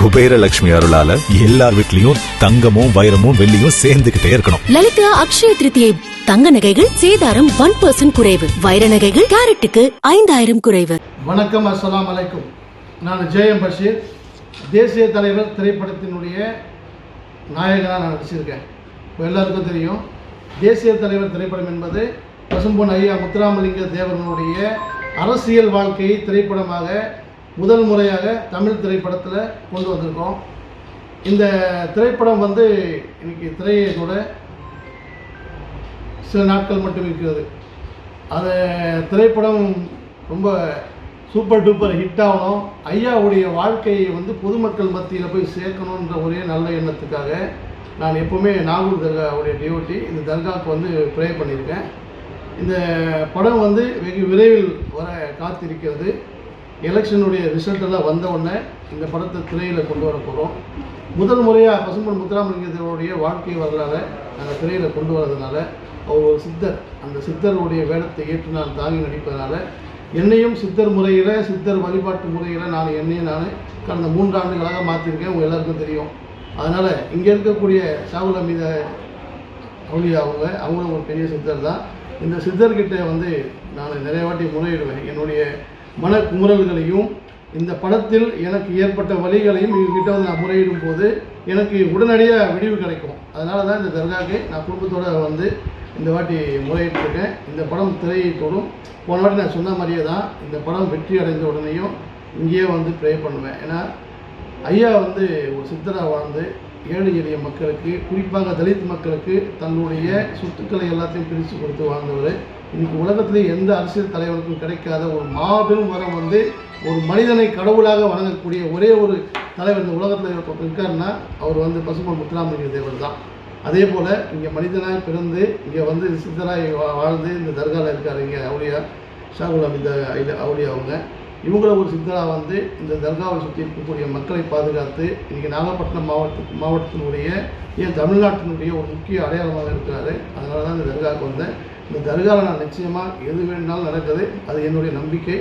குபேரலட்சுமி அருளால எல்லார் வீட்லயும் தங்கமும் வைரமும் வெள்ளியும் சேர்ந்துகிட்டே இருக்கணும். லலிதா அக்ஷய திருத்தியை தங்க நகைகள் சேதாரம் ஒன் பர்சன்ட் குறைவு. வைர நகைகள் கேரட்டுக்கு ஐந்தாயிரம் குறைவு. வணக்கம் அஸ்ஸலாமு அலைக்கும். நான் ஜெயம் பஷீர் தேசிய தலைவர் திரைப்படத்தினுடைய நாயகனாக நான் நடிச்சிருக்கேன். இப்போ எல்லாருக்கும் தெரியும் தேசிய தலைவர் திரைப்படம் என்பது பசும்பொன் ஐயா முத்துராமலிங்க தேவரனுடைய அரசியல் வாழ்க்கையை திரைப்படமாக முதல் முறையாக தமிழ் திரைப்படத்தில் கொண்டு வந்திருக்கோம். இந்த திரைப்படம் வந்து இன்னைக்கு திரையத்தோட சில நாட்கள் மட்டும் இருக்கிறது. அந்த திரைப்படம் ரொம்ப சூப்பர் டூப்பர் ஹிட் ஆகணும். ஐயாவுடைய வாழ்க்கையை வந்து பொதுமக்கள் மத்தியில் போய் சேர்க்கணுன்ற ஒரே நல்ல எண்ணத்துக்காக நான் எப்போவுமே நாகூர் தர்காவுடைய டியூட்டி இந்த தர்காவுக்கு வந்து ப்ரே பண்ணியிருக்கேன். இந்த படம் வந்து வெகு விரைவில் வர காத்திருக்கிறது. எலெக்ஷனுடைய ரிசல்ட் எல்லாம் வந்த உடனே இந்த படத்தை திரையில் கொண்டு வர போகிறோம் முதல் முறையாக பசும்பன் முத்துராமலிங்கத்தேவருடைய வாழ்க்கை வரலாறை நாங்கள் திரையில் கொண்டு வரதுனால அவர் ஒரு சித்தர். அந்த சித்தருடைய வேடத்தை ஏற்று நான் தாங்கி நடிப்பதனால என்னையும் சித்தர் முறையில் சித்தர் வழிபாட்டு முறையில் நான் என்னையும் நான் கடந்த மூன்று ஆண்டுகளாக மாற்றிருக்கேன் உங்கள் எல்லாருக்கும் தெரியும். அதனால் இங்கே இருக்கக்கூடிய சாகுல மீத அவுளியா அவங்க அவங்களும் ஒரு பெரிய சித்தர் தான். இந்த சித்தர்கிட்ட வந்து நான் நிறைய வாட்டி முறையிடுவேன். என்னுடைய மன குமுறல்களையும் இந்த படத்தில் எனக்கு ஏற்பட்ட வழிகளையும் இவங்ககிட்ட வந்து நான் முறையிடும் போது எனக்கு உடனடியாக விடிவு கிடைக்கும். அதனால தான் இந்த தர்காக்கு நான் குடும்பத்தோடு வந்து இந்த வாட்டி முறையிட்டிருக்கேன். இந்த படம் திரையை தொடும் போன வாட்டி நான் சொன்ன மாதிரியே தான் இந்த படம் வெற்றி அடைந்த உடனேயும் இங்கேயே வந்து ப்ரே பண்ணுவேன். ஏன்னா ஐயா வந்து ஒரு சித்தராக வாழ்ந்து ஏழை எளிய மக்களுக்கு குறிப்பாக தலித் மக்களுக்கு தன்னுடைய சொத்துக்களை எல்லாத்தையும் பிரித்து கொடுத்து வாழ்ந்தவர். இன்னைக்கு உலகத்திலே எந்த அரசியல் தலைவருக்கும் கிடைக்காத ஒரு மாபெரும் வரம் வந்து ஒரு மனிதனை கடவுளாக வணங்கக்கூடிய ஒரே ஒரு தலைவர் இந்த உலகத்தில் இருக்காருன்னா அவர் வந்து பசுமன் முத்துராமலிங்க தேவர் தான். அதே போல் இங்கே மனிதனாக பிறந்து இங்கே வந்து சித்தராய் வா- வாழ்ந்து இந்த தர்காவில் இருக்காரு இங்கே அவுளியா ஷாகுல் அமித அவுளியா அவங்க. இவங்கள ஒரு சித்தரா வந்து இந்த தர்காவை சுற்றி இருக்கக்கூடிய மக்களை பாதுகாத்து இன்றைக்கி நாகப்பட்டினம் மாவட்ட மாவட்டத்தினுடைய ஏன் தமிழ்நாட்டினுடைய ஒரு முக்கிய அடையாளமாக இருக்கிறாரு. அதனால தான் இந்த தர்காவுக்கு வந்தேன். இந்த தர்காவில் நான் நிச்சயமாக எது வேணுனாலும் நடக்குது. அது என்னுடைய நம்பிக்கை.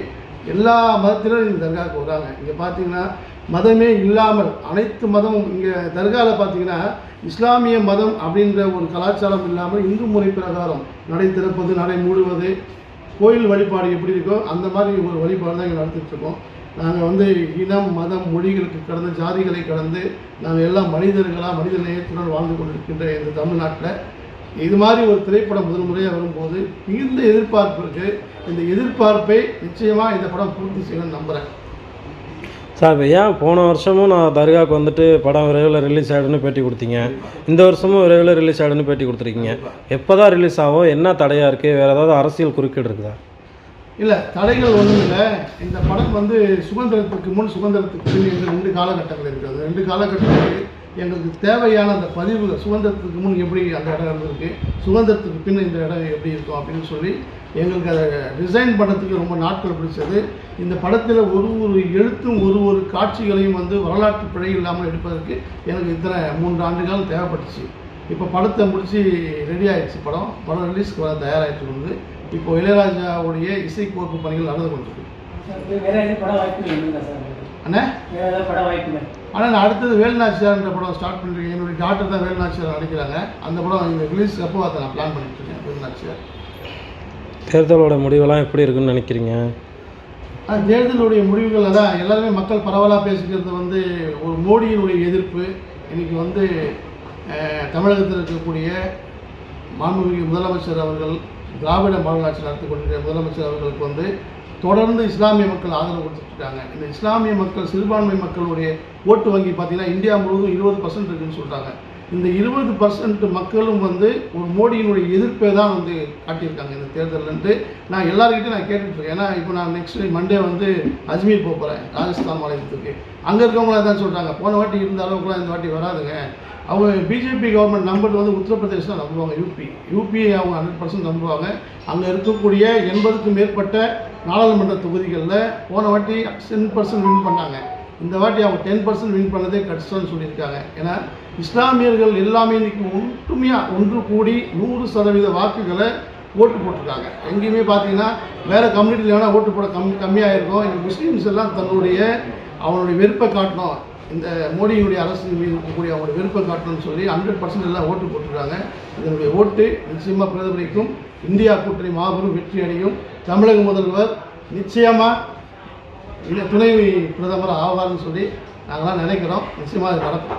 எல்லா மதத்திலும் இந்த தர்காவுக்கு வராங்க. இங்கே பார்த்தீங்கன்னா மதமே இல்லாமல் அனைத்து மதமும் இங்கே தர்காவில் பார்த்தீங்கன்னா இஸ்லாமிய மதம் அப்படின்ற ஒரு கலாச்சாரம் இல்லாமல் இந்து முறை பிரகாரம் நடை திறப்பது நடை மூடுவது கோயில் வழிபாடு எப்படி இருக்கோ அந்த மாதிரி ஒரு வழிபாடு தான் இங்கே நடத்திட்டுருக்கோம் நாங்கள் வந்து இனம் மதம் மொழிகளுக்கு கடந்து ஜாதிகளை கடந்து நாங்கள் எல்லாம் மனிதர்களாக மனித நேயத்துடன் வாழ்ந்து கொண்டிருக்கின்ற இந்த தமிழ்நாட்டில் இது மாதிரி ஒரு திரைப்படம் முதல் முறையாக வரும்போது மிகுந்த எதிர்பார்ப்பு இருக்குது இந்த எதிர்பார்ப்பை நிச்சயமாக இந்த படம் பூர்த்தி செய்யணும்னு நம்புகிறேன் சார் ஏன் போன வருஷமும் நான் தர்காவுக்கு வந்துட்டு படம் விரைவில் ரிலீஸ் ஆகிடுன்னு பேட்டி கொடுத்தீங்க. இந்த வருஷமும் விரைவில் ரிலீஸ் ஆகிடுன்னு பேட்டி கொடுத்துருக்கீங்க. எப்போ தான் ரிலீஸ் ஆகும்? என்ன தடையாக இருக்குது வேறு ஏதாவது அரசியல் குறுக்கீடு இருக்குதா? இல்லை தடைகள் ஒன்றும் இல்லை. இந்த படம் வந்து சுதந்திரத்துக்கு முன் சுதந்திரத்துக்கு பின் என்ற ரெண்டு காலகட்டங்கள் இருக்கிறது ரெண்டு காலகட்டங்களுக்கு எங்களுக்கு தேவையான அந்த பதிவுகள் சுதந்திரத்துக்கு முன் எப்படி அந்த இடம் இருந்திருக்கு சுதந்திரத்துக்கு பின் இந்த இடம் எப்படி இருக்கும் அப்படின்னு சொல்லி எங்களுக்கு அதை டிசைன் பண்ணுறதுக்கு ரொம்ப நாட்கள் பிடிச்சது. இந்த படத்தில் ஒரு ஒரு எழுத்தும் ஒரு ஒரு காட்சிகளையும் வந்து வரலாற்று பிழை இல்லாமல் எடுப்பதற்கு எனக்கு இத்தனை மூன்று ஆண்டுகாலம் தேவைப்பட்டுச்சு. இப்போ படத்தை முடித்து ரெடி ஆயிடுச்சு படம். படம் ரிலீஸ்க்கு வர தயாராகிட்டு வந்து இப்போ இளையராஜாவுடைய இசை கோர்ப்பு பணிகள் நடந்து கொண்டிருக்கு. அண்ணே? பட வாய்ப்பு ஆனால் நான் அடுத்தது வேலுநாச்சியார்ன்ற படம் ஸ்டார்ட் பண்ணிருக்கேன் என்னுடைய டாக்டர் தான் வேலுநாச்சியார் நடிக்கிறாங்க அந்த படம் இந்த ரிலீஸ் அப்போ அதை நான் பிளான் பண்ணிட்டு இருக்கேன் வேலுநாச்சியார் தேர்தலோட முடிவெல்லாம் எப்படி இருக்குன்னு நினைக்கிறீங்க? ஆனால் தேர்தலுடைய முடிவுகள் தான் எல்லாருமே மக்கள் பரவலாக பேசிக்கிறது வந்து ஒரு மோடியினுடைய எதிர்ப்பு. இன்னைக்கு வந்து தமிழகத்தில் இருக்கக்கூடிய மாண்புமிகு முதலமைச்சர் அவர்கள் திராவிட மாடல் ஆட்சி நடத்தி கொண்டிருக்கிற முதலமைச்சர் அவர்களுக்கு வந்து தொடர்ந்து இஸ்லாமிய மக்கள் ஆதரவு கொடுத்துட்டு இந்த இஸ்லாமிய மக்கள் சிறுபான்மை மக்களுடைய ஓட்டு வங்கி பார்த்தீங்கன்னா இந்தியா முழுவதும் இருபது பர்சன்ட் இருக்குன்னு சொல்கிறாங்க இந்த இருபது பர்சன்ட் மக்களும் வந்து ஒரு மோடியினுடைய எதிர்ப்பை தான் வந்து காட்டியிருக்காங்க இந்த தேர்தல்ன்ட்டு. நான் எல்லாருக்கிட்டையும் நான் கேட்டுட்ருக்கேன். ஏன்னா இப்போ நான் நெக்ஸ்ட் மண்டே வந்து அஜ்மீர் போக போகிறேன் ராஜஸ்தான் மாநிலத்துக்கு. அங்கே இருக்கவங்களாம் தான் சொல்கிறாங்க போன வாட்டி இருந்த அளவுக்குலாம் இந்த வாட்டி வராதுங்க. அவங்க பிஜேபி கவர்மெண்ட் நம்பர் வந்து உத்தரப்பிரதேஷ் தான் நம்புவாங்க யூபி யூபி அவங்க ஹண்ட்ரட் பர்சன்ட் நம்புவாங்க. அங்கே இருக்கக்கூடிய எண்பதுக்கும் மேற்பட்ட நாடாளுமன்ற தொகுதிகளில் போன வாட்டி டென் பர்சன்ட் வின் பண்ணாங்க. இந்த வாட்டி அவங்க டென் பர்சன்ட் வின் பண்ணதே கஷ்டம்னு சொல்லியிருக்காங்க. ஏன்னா இஸ்லாமியர்கள் எல்லாமே இன்றைக்கி ஒற்றுமையாக ஒன்று கூடி நூறு சதவீத வாக்குகளை ஓட்டு போட்டிருக்காங்க. எங்கேயுமே பார்த்தீங்கன்னா வேறு கம்யூனிட்டியில் வேணால் ஓட்டு போட கம் கம்மியாக இருக்கும் இங்கே முஸ்லீம்ஸ் எல்லாம் தன்னுடைய அவனுடைய வெறுப்பை காட்டணும். இந்த மோடியினுடைய அரசு மீது இருக்கக்கூடிய அவங்களுடைய விருப்பம் காட்டணும்னு சொல்லி ஹண்ட்ரட் பர்சன்ட் எல்லாம் ஓட்டு போட்டுருக்காங்க. இதனுடைய ஓட்டு நிச்சயமாக பிரதமரிக்கும் இந்தியா கூட்டணி மாபெரும் வெற்றி அடையும். தமிழக முதல்வர் நிச்சயமாக இல்லை துணை பிரதமர் ஆவார்னு சொல்லி நாங்களாம் நினைக்கிறோம். நிச்சயமாக அது நடக்கும்.